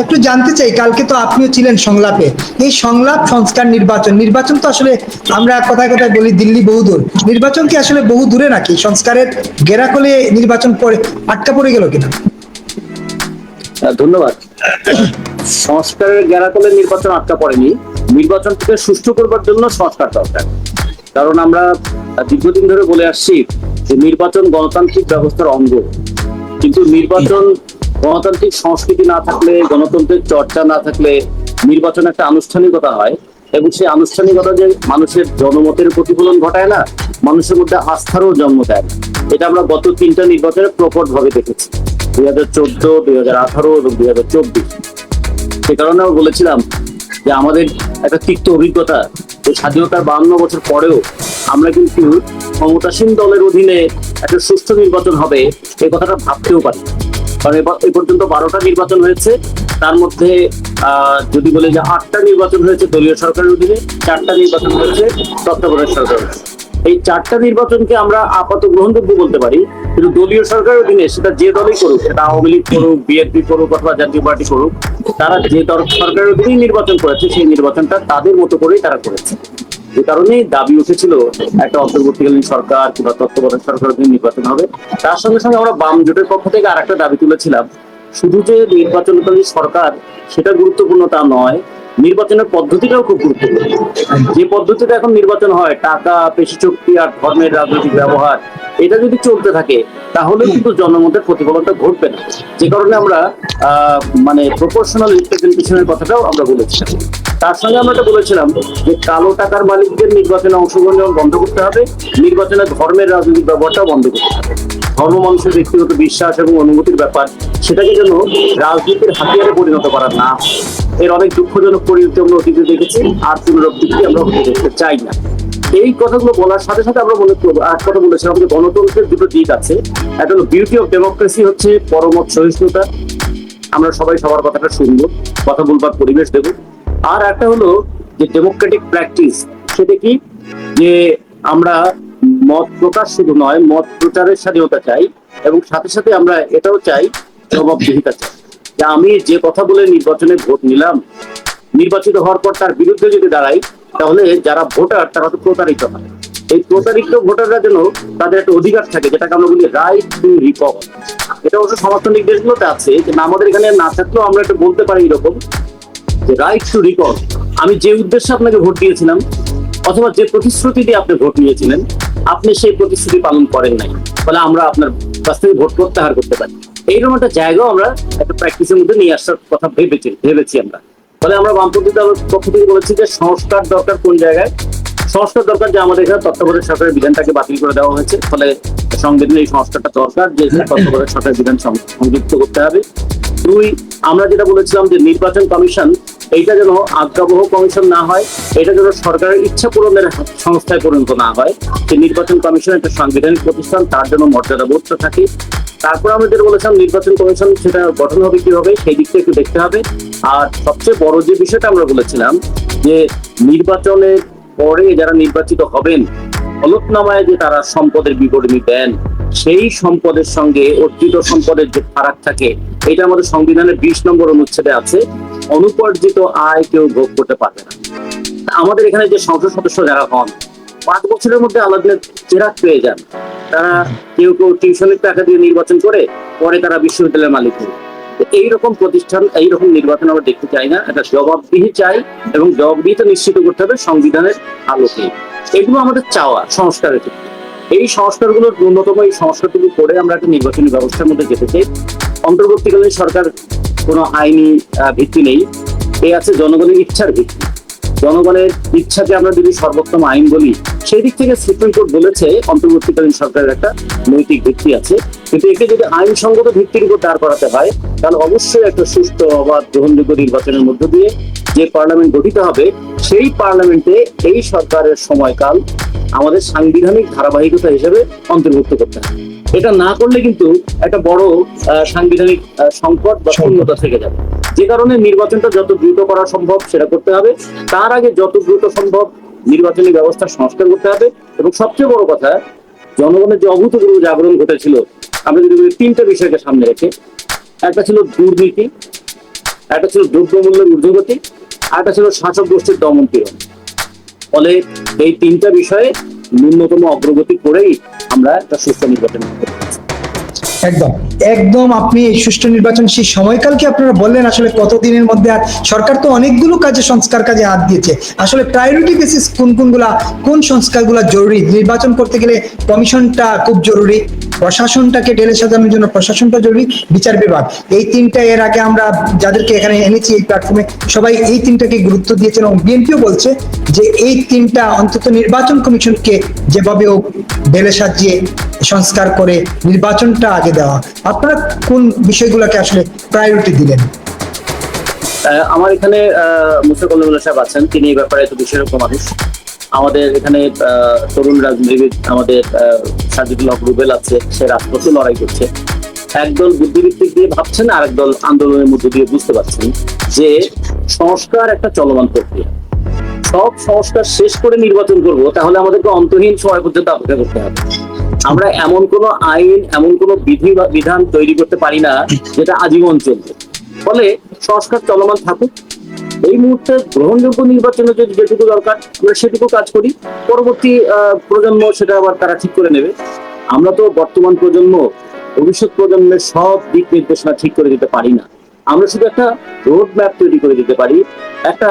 একটু জানতে চাই, কালকে তো আপনিও ছিলেন সংলাপে। এই সংলাপ সংস্কার নির্বাচন নির্বাচন তো আসলে আমরা কথায় কথায় বলি দিল্লি বহুদূর। নির্বাচন কি আসলে বহু দূরে নাকি? সংস্কারের গেরাকলে নির্বাচন পড়ে আটকা পড়ে গেল কিনা? ধন্যবাদ। সংস্কারের গ্যারাকলে নির্বাচন আটকা পড়েনি। নির্বাচনকে সুষ্ঠু করবার জন্য সংস্কার দরকার। কারণ আমরা দীর্ঘদিন ধরে বলে আসছি যে নির্বাচন গণতান্ত্রিক ব্যবস্থার অঙ্গ। কিন্তু নির্বাচন গণতান্ত্রিক সংস্কৃতি না থাকলে, গণতন্ত্রের চর্চা না থাকলে নির্বাচন একটা আনুষ্ঠানিকতা হয় এবং সেই আনুষ্ঠানিকতা যে মানুষের জনমতের প্রতিফলন ঘটায় না, মানুষের মধ্যে আস্থারও জন্ম দেয়। এটা আমরা গত তিনটা নির্বাচনে প্রকট ভাবে দেখেছি, দুই হাজার চোদ্দ, দুই হাজার আঠারো এবং দুই হাজার চব্বিশ সে কারণে আমি বলেছিলাম যে আমাদের একটা তিক্ত অভিজ্ঞতা যে স্বাধীনতার বাহান্ন বছর পরেও আমরা কিন্তু ক্ষমতাসীন দলের অধীনে একটা সুস্থ নির্বাচন হবে, এই কথাটা ভাবতেও পারি কারণ এ পর্যন্ত বারোটা নির্বাচন হয়েছে। তার মধ্যে যদি বলে যে আটটা নির্বাচন হয়েছে দলীয় সরকারের অধীনে, চারটা নির্বাচন হয়েছে তত্ত্বাবধায়ক সরকার এই চারটা নির্বাচনকে আমরা আপাত গ্রহণযোগ্য বলতে পারি, কিন্তু দলীয় সরকারের অধীনে সেটা যে দলই করুক, সেটা আওয়ামী লীগ করুক, বিএনপি করুক অথবা জাতীয় পার্টি করুক, তারা যে সরকারের অধীনেই নির্বাচন করেছে, সেই নির্বাচনটা তাদের মতো করেই তারা করেছে। যে কারণে দাবি উঠেছিল একটা অন্তর্বর্তীকালীন সরকার কিংবা তত্ত্বাবধায়ক সরকার নির্বাচন হবে। তার সঙ্গে সঙ্গে আমরা বাম জোটের পক্ষ থেকে আর একটা দাবি তুলেছিলাম। শুধু যে নির্বাচনকালীন সরকার, সেটা গুরুত্বপূর্ণ তা নয়, নির্বাচনের পদ্ধতিটাও খুব গুরুত্বপূর্ণ। যে পদ্ধতিতে এখন নির্বাচন হয়, টাকা পেশি চুক্তি আর ধর্মের রাজনৈতিক ব্যবহার এটা যদি চলতে থাকে তাহলে কিন্তু জনমতের প্রতিফলনটা ঘটবে না। যে কারণে আমরা মানে প্রপোর্শনাল রিপ্রেজেন্টেশনের কথাটাও আমরা বলেছিলাম। তার সঙ্গে আমরা এটা বলেছিলাম যে কালো টাকার মালিকদের নির্বাচনে অংশগ্রহণ যেমন বন্ধ করতে হবে। নির্বাচনে ধর্মের রাজনৈতিক ব্যবহারটাও বন্ধ করতে হবে। ধর্ম মানুষের ব্যক্তিগত বিশ্বাস এবং অনুভূতির ব্যাপার, সেটাকে যেন রাজনীতির হাতিয়ারে পরিণত করা না এর অনেক দুঃখজনক পরিণতি আমরা অতীতে দেখেছি। আর পুনরাবৃত্তি আমরা দেখতে চাই না। এই কথাগুলো বলার সাথে সাথে আমরা মনে করব, আর কথা বলেছিলাম যে গণতন্ত্রের দুটো দিক আছে। একটা হলো বিউটি অফ ডেমোক্রেসি হচ্ছে পরমত সহিষ্ণুতা। আমরা সবাই সবার কথাটা শুনব, কথা বলবার পরিবেশ দেব। আর একটা হলো যে ডেমোক্রেটিক প্র্যাকটিস সেটা কি? যে আমরা মত প্রকাশ শুধু নয়, মত প্রচারের স্বাধীনতা চাই এবং সাথে সাথে আমরা এটাও চাই, জবাবদিহিতা চাই। যে আমি যে কথা বলে নির্বাচনে ভোট নিলাম, নির্বাচিত হওয়ার পর তার বিরুদ্ধে যদি দাঁড়াই তাহলে যারা ভোটার, তারা তো প্রতারিত হয়। এই প্রতারিত ভোটাররা যেন তাদের একটা অধিকার থাকে, যেটাকে আমরা বলি রাইট টু রিকভার এটা অবশ্য সমর্থনিক দেশগুলোতে আছে, যে আমাদের এখানে না থাকলেও আমরা এটা বলতে পারি এরকম, যে রাইট টু রিকল আমি যে উদ্দেশ্যে আপনাকে ভোট দিয়েছিলাম, অথবা যে প্রতিশ্রুতি দিয়ে আপনি ভোট নিয়েছিলেন, আপনি সেই প্রতিশ্রুতি পালন করেন নাই। ফলে আমরা আপনার কাছ থেকে ভোট প্রত্যাহার করতে পারি। এইরকম একটা জায়গাও আমরা একটা প্র্যাকটিসের মধ্যে নিয়ে আসার কথা ভেবেছি ভেবেছি আমরা। ফলে আমরা বামপন্থী দলের পক্ষ থেকে বলেছি যে সংস্কার দরকার কোন জায়গায়? সংস্কার দরকার যে আমাদের এখানে তত্ত্বাবধায়ক সরকারের বিধানটাকে বাতিল করে দেওয়া হয়েছে। ফলে সংবিধানে এই সংস্কারটা দরকার যে তত্ত্বাবধায়ক সরকারের বিধান সংযুক্ত করতে হবে। দুই, আমরা যেটা বলেছিলাম যে নির্বাচন কমিশন এইটা যেন আজ্ঞাবহ কমিশন না হয়, এটা যেন সরকারের ইচ্ছা পূরণের সংস্থায় পরিণত না হয় যে নির্বাচন কমিশন একটা সাংবিধানিক প্রতিষ্ঠান, তার জন্য মর্যাদা বোধ থাকে। তারপর আমরা যেটা বলেছিলাম, নির্বাচন কমিশন সেটা গঠন হবে কীভাবে, সেই দিকটা একটু দেখতে হবে। আর সবচেয়ে বড় যে বিষয়টা আমরা বলেছিলাম, যে নির্বাচনের পরে যারা নির্বাচিত হবেন, হলফনামায় যে তারা সম্পদের বিবরণী দেন, সেই সম্পদের সঙ্গে অর্জিত সম্পদের যে ফারাক থাকে, এটা আমাদের সংবিধানের বিশ নম্বর অনুচ্ছেদে আছে। অনুপার্জিত আয় কেউ ভোগ করতে পারবে না। আমাদের এখানে যে সংসদ সদস্য যারা হন, পাঁচ বছরের মধ্যে আলাদিনের চেরাক পেয়ে যান। তারা কেউ কেউ টিউশনের টাকা দিয়ে নির্বাচন করে, পরে তারা বিশ্ববিদ্যালয়ের মালিক তো এইরকম প্রতিষ্ঠান, এইরকম নির্বাচন আমরা দেখতে চাই না। একটা জবাবদিহি চাই এবং জবাবদিহিতা নিশ্চিত করতে হবে সংবিধানের আলোকে। এগুলো আমাদের চাওয়া সংস্কারের ক্ষেত্রে। এই সংস্কারগুলোর ন্যূনতম এই সংস্কারগুলো করে আমরা একটা নির্বাচনী ব্যবস্থার মধ্যে যেতে চাই। অন্তর্বর্তীকালীন সরকার কোনো আইনি ভিত্তি নেই। এই আছে জনগণের ইচ্ছার ভিত্তি। জনগণের ইচ্ছাকে আমরা যদি সর্বোত্তম আইন বলি, সেই দিক থেকে সুপ্রিম কোর্ট বলেছে, অন্তর্বর্তীকালীন সরকারের একটা নৈতিক ভিত্তি আছে। কিন্তু একে যদি আইনসঙ্গত ভিত্তির উপর দাঁড় করাতে হয়, তাহলে অবশ্যই একটা সুস্থ অবাধ গ্রহণযোগ্য নির্বাচনের মধ্য দিয়ে যে পার্লামেন্ট গঠিত হবে, সেই পার্লামেন্টে এই সরকারের সময়কাল আমাদের সাংবিধানিক ধারাবাহিকতা হিসেবে অন্তর্ভুক্ত করতে হবে। এটা না করলে কিন্তু একটা বড় সাংবিধানিক সংকট বা শূন্যতা থেকে যাবে। যে কারণে নির্বাচনটা যত দ্রুত করা সম্ভব সেটা করতে হবে। তার আগে যত দ্রুত সম্ভব নির্বাচনী ব্যবস্থা সংস্কার করতে হবে। এবং সবচেয়ে বড় কথা জনগণের যে অভূতপূর্ব জাগরণ ঘটেছিল আমরা যদি তিনটা বিষয়কে সামনে রেখে একটা ছিল দুর্নীতি একটা ছিল দ্রব্যমূল্যের ঊর্ধ্বগতি আর একটা ছিল শাসক গোষ্ঠীর দমন পীড়ন। ফলে এই তিনটা বিষয়ে ন্যূনতম অগ্রগতি করেই আমরা একটা সুস্থ নির্বাচন একদম। একদম আপনি এই সুষ্ঠু নির্বাচন সেই সময়কালকে আপনারা বললেন, আসলে কতদিনের মধ্যে আর সরকার তো অনেকগুলো কাজে, সংস্কার কাজে হাত দিয়েছে। আসলে প্রায়োরিটি বেসিস কোন কোনগুলা, কোন সংস্কারগুলা জরুরি? নির্বাচন করতে গেলে কমিশনটা খুব জরুরি। প্রশাসনটাকে ঢেলে সাজানোর জন্য প্রশাসনটা জরুরি, বিচার বিভাগ। এই তিনটা এর আগে আমরা যাদেরকে এখানে এনেছি এই প্ল্যাটফর্মে সবাই এই তিনটাকে গুরুত্ব দিয়েছেন এবং বিএনপিও বলছে যে এই তিনটা অন্তত নির্বাচন কমিশনকে যেভাবে হোক ঢেলে সাজিয়ে সংস্কার করে নির্বাচনটা আগে দেওয়া। আপনারা কোন বিষয়গুলোকে আসলে প্রায়োরিটি দিলেন? আমার এখানে মুসা কল্যাণ সাহেব আছেন। তিনি এই ব্যাপারে তো বিশেষজ্ঞ মানুষ। আমাদের এখানে তরুণ রাজনীতিবিদ আমাদের সাজিদুল হক রুবেল আছে, সে রাজপথে লড়াই করছে। একদল বুদ্ধিভিত্তিক দিয়ে ভাবছেন আর একদল আন্দোলনের মধ্যে দিয়ে বুঝতে পারছেন যে সংস্কার একটা চলমান প্রক্রিয়া। সব সংস্কার শেষ করে নির্বাচন করব, তাহলে আমাদেরকে অন্তহীন সময় পর্যন্ত অপেক্ষা করতে হবে। আমরা এমন কোন আইন, এমন কোন বিধি বিধান তৈরি করতে পারি না যেটা আজীবন চলবে। ফলে সংস্কার চলমান থাকুক এই মুহূর্তে গ্রহণযোগ্য নির্বাচনে যদি যেটুকু দরকার, আমরা সেটুকু কাজ করি। পরবর্তী প্রজন্ম সেটা আবার তারা ঠিক করে নেবে। আমরা তো বর্তমান প্রজন্ম, ভবিষ্যৎ প্রজন্মের সব দিক নির্দেশনা ঠিক করে দিতে পারি না। আমরা শুধু একটা রোড ম্যাপ তৈরি করে দিতে পারি। একটা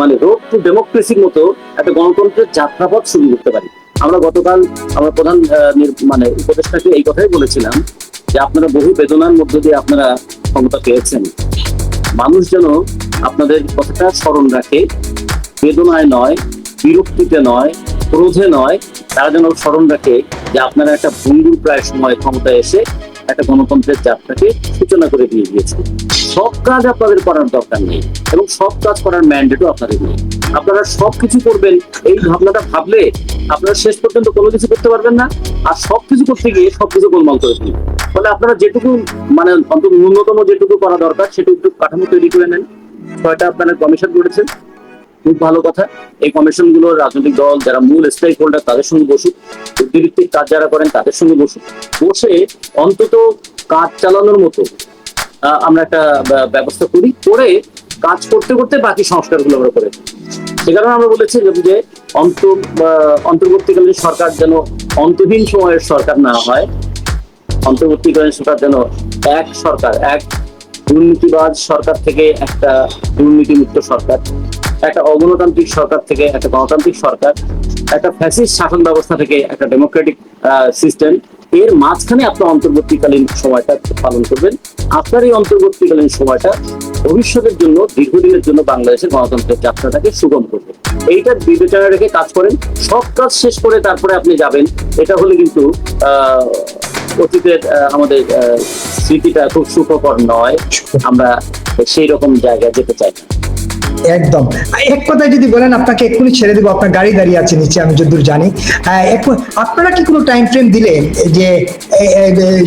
মানে রোড টু ডেমোক্রেসির মতো একটা গণতন্ত্রের যাত্রাপথ শুরু করতে পারি। আমরা গতকাল আমরা প্রধান মানে উপদেষ্টাকে এই কথাই বলেছিলাম যে আপনারা বহু বেদনার মধ্য দিয়ে আপনারা ক্ষমতা পেয়েছেন। মানুষ যেন আপনাদের কথাটা স্মরণ রাখে, বেদনায় নয়, বিরক্তিতে নয়, ক্রোধে নয়, তারা যেন স্মরণ রাখে যে আপনারা একটা ভঙ্গুর প্রায় সময় ক্ষমতায় এসে একটা গণতন্ত্রের যাত্রাকে সূচনা করে দিয়ে গিয়েছেন। সব কাজ আপনাদের করার দরকার নেই এবং সব কাজ করার ম্যান্ডেটও আপনাদের নেই। আপনারা সব কিছু করবেন, এই ভাবনাটা ভাবলে আপনারা শেষ পর্যন্ত কোনো কিছু করতে পারবেন না। আর সব কিছু করতে গিয়ে সব কিছু গোলমাল করে ফেলবেন। ফলে আপনারা যেটুকু মানে অন্তত ন্যূনতম যেটুকু করা দরকার, সেটুকু কাঠামো তৈরি করে নেন। ছয়টা আপনারা কমিশন করেছেন খুব ভালো কথা। এই কমিশনগুলো রাজনৈতিক দল, যারা মূল স্টেক হোল্ডার তাদের সঙ্গে বসুক। বুদ্ধিভিত্তিক কাজ যারা করেন, তাদের সঙ্গে বসুক। বসে অন্তত কাজ চালানোর মতো আমরা একটা ব্যা- ব্যবস্থা করি। করে কাজ করতে করতে বাকি সংস্কারগুলো আমরা করে সে কারণে আমরা বলেছি যে- অন্ত অন্তর্বর্তীকালীন সরকার যেন অন্তহীন সময়ের সরকার না হয়। অন্তর্বর্তীকালীন সরকার যেন এক সরকার, এক দুর্নীতিবাজ সরকার থেকে একটা দুর্নীতিমুক্ত সরকার, একটা অগণতান্ত্রিক সরকার থেকে একটা গণতান্ত্রিক সরকার, একটা ফ্যাসিস্ট শাসন ব্যবস্থা থেকে একটা ডেমোক্রেটিক সিস্টেম এর মাঝখানে আপনার অন্তর্বর্তীকালীন সময়টা পালন করবেন। আপনার এই অন্তর্বর্তীকালীন সময়টা ভবিষ্যতের জন্য, দীর্ঘদিনের জন্য বাংলাদেশের গণতন্ত্রের যাত্রাটাকে সুগম করবে। এইটা বিবেচনা রেখে কাজ করেন। সব কাজ শেষ করে তারপরে আপনি যাবেন। এটা হলে কিন্তু অতীতের আমাদের স্মৃতিটা খুব সুখকর নয়। আমরা সেই রকম জায়গায় যেতে চাই। একদম। এক কথায় যদি বলেন আপনাকে এক্ষুনি ছেড়ে দেবো আপনার গাড়ি দাঁড়িয়ে আছে নিচে আমি যতদূর জানি। হ্যাঁ, আপনারা কি কোনো টাইম ফ্রেম দিলেন যে এ- এ-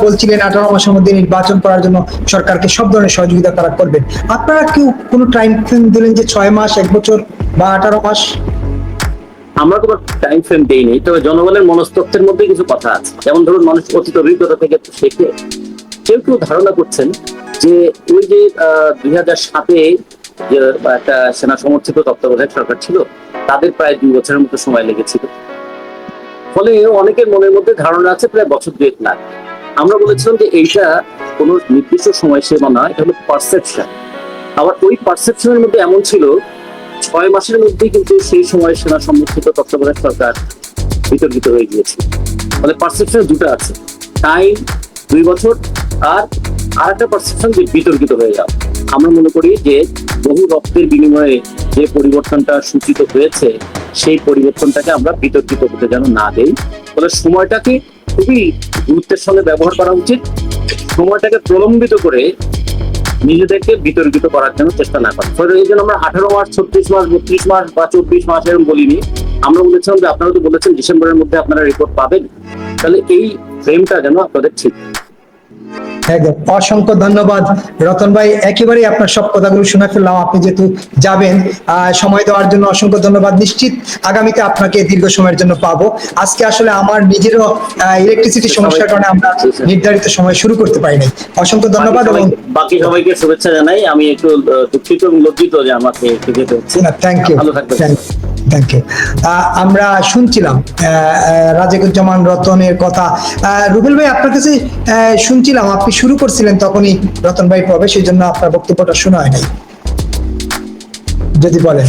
বলছিলেন আঠারো মাসের মধ্যে নির্বাচন করার জন্য সরকারকে সব ধরনের সহযোগিতা তারা করবেন। আপনারা কি কোনো টাইম ফ্রেম দিলেন যে ছয় মাস এক বছর বা আঠারো মাস? আমরা তো টাইম ফ্রেম দেইনি, তবে জনগণের মনস্তত্ত্বের মধ্যে কিছু কথা আছে। যেমন ধরুন মানুষ অতীত অভিজ্ঞতা থেকে শেখে। কেউ কেউ ধারণা করছেন যে ওই যে দুই হাজার সাতে যে একটা সেনা সমর্থিত তত্ত্বাবধায়ক সরকার ছিল, তাদের প্রায় দুই বছরের মতো সময় লেগেছিল। ফলে অনেকের মনের মধ্যে ধারণা আছে, প্রায় বছর দুয়েক লাগ আমরা বলেছিলাম যে এইটা কোনো নির্দিষ্ট সময় সীমা নয়, এটা হলো পারসেপশন আবার ওই পারসেপশনের মধ্যে এমন ছিল ছয় মাসের মধ্যে কিন্তু সেই সময় সেনা সমর্থিত তত্ত্বাবধায়ক সরকার বিতর্কিত হয়ে গিয়েছে। ফলে পারসেপশন দুটো আছে। টাইম দুই বছর আর আর একটা পারসেপশন যে বিতর্কিত হয়ে যাও আমরা মনে করি যে বহু রক্তের বিনিময়ে যে পরিবর্তনটা সূচিত হয়েছে, সেই পরিবর্তনটাকে আমরা বিতর্কিত হতে যেন না দেই। ফলে সময়টাকে খুবই গুরুত্বের সঙ্গে ব্যবহার করা উচিত। সময়টাকে প্রলম্বিত করে নিজেদেরকে বিতর্কিত করার জন্য চেষ্টা না করে এই জন্য আমরা আঠারো মাস ছত্রিশ মাস বত্রিশ মাস বা চব্বিশ মাস এরকম বলিনি। আমরা বলেছিলাম যে আপনারা তো বলেছেন, ডিসেম্বরের মধ্যে আপনারা রিপোর্ট পাবেন। তাহলে এই ফ্রেমটা যেন আপনাদের ঠিক। একদম অসংখ্য ধন্যবাদ। রতন ভাই একেবারেই আপনার সব কথাগুলো শুনে ফেললাম। আপনি যেহেতু যাবেন সময় দেওয়ার জন্য অসংখ্য ধন্যবাদ। নিশ্চিত আগামীতে আপনাকে দীর্ঘ সময়ের জন্য পাবো। আজকে আসলে আমার নিজেরও ইলেকট্রিসিটি সমস্যার কারণে আমরা নির্ধারিত সময় শুরু করতে পারি নাই অসংখ্য ধন্যবাদ বাকি এবং বাকি সবাইকে শুভেচ্ছা জানাই। আমি একটু দুঃখিত এবং লজ্জিত যে আমাকে একটু যেতে হচ্ছে। থ্যাংক ইউ ভালো থাকবেন। থ্যাংক ইউ আমরা শুনছিলাম রাজেকুজ্জামান রতনের কথা। রুবেল ভাই, আপনার কাছে শুনছিলাম, আপনি শুরু করছিলেন তখনই রতন ভাই প্রবেশ সেই জন্য আপনার বক্তব্যটা শোনা হয় নাই যদি বলেন।